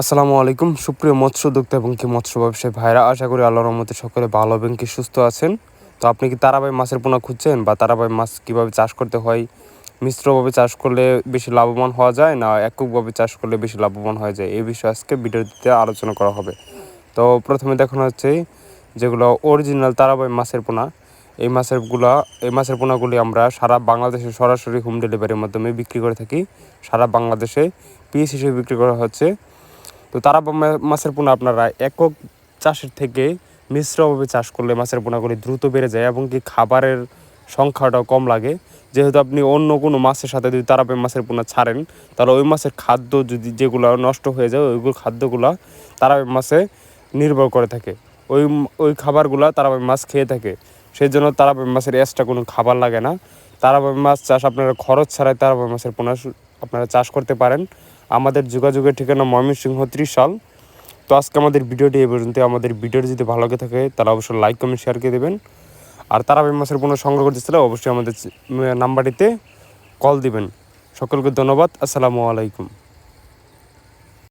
আসসালামু আলাইকুম। সুপ্রিয় মৎস্য উদ্যোক্তা এবং কি মৎস্য ব্যবসায়ী ভাইরা, আশা করি আল্লাহর রহমতে সকলে ভালো এবং কি সুস্থ আছেন? তো আপনি কি তারাবাই মাছের পোনা খুঁজছেন বা তারাবাই মাছ কীভাবে চাষ করতে হয়? মিশ্রভাবে চাষ করলে বেশি লাভবান হওয়া যায় না এককভাবে চাষ করলে বেশি লাভবান হয়ে যায়? এই বিষয়ে আজকে ভিডিওতে আলোচনা করা হবে। তো প্রথমে দেখানো হচ্ছে যেগুলো অরিজিনাল তারাবাই মাছের পোনা। এই মাছেরগুলা, এই মাছের পোনাগুলি আমরা সারা বাংলাদেশে সরাসরি হোম ডেলিভারির মাধ্যমে বিক্রি করে থাকি। সারা বাংলাদেশে পিস হিসেবে বিক্রি করা হচ্ছে। তো তারা মাছের পোনা আপনারা একক চাষের থেকে মিশ্রভাবে চাষ করলে মাছের পোনাগুলি দ্রুত বেড়ে যায় এবং কি খাবারের সংখ্যাটাও কম লাগে। যেহেতু আপনি অন্য কোনো মাছের সাথে যদি তারাপে মাছের পোনা ছাড়েন, তাহলে ওই মাছের খাদ্য যদি যেগুলো নষ্ট হয়ে যায় ওইগুলো খাদ্যগুলো তারাপে মাছে নির্ভর করে থাকে। ওই ওই খাবারগুলো তারাপে মাছ খেয়ে থাকে। সেই জন্য তারাপে মাছের এক্সট্রা কোনো খাবার লাগে না। তারাপে মাছ চাষ আপনারা খরচ ছাড়াই তারাপে মাছের পোনা আপনারা চাষ করতে পারেন। আমাদের যোগাযোগের ঠিকানা ময়মনসিংহ ত্রিশাল। তো আজকে আমাদের ভিডিওটি এ পর্যন্ত আমাদের ভিডিওটি যদি ভালো লাগে থাকে, তাহলে অবশ্যই লাইক কমেন্ট শেয়ার করে দেবেন। আর তারা মাসের পণ্য সংগ্রহ করতে চাইলে অবশ্যই আমাদের নাম্বারটিতে কল দিবেন। সকলকে ধন্যবাদ। আসসালামু আলাইকুম।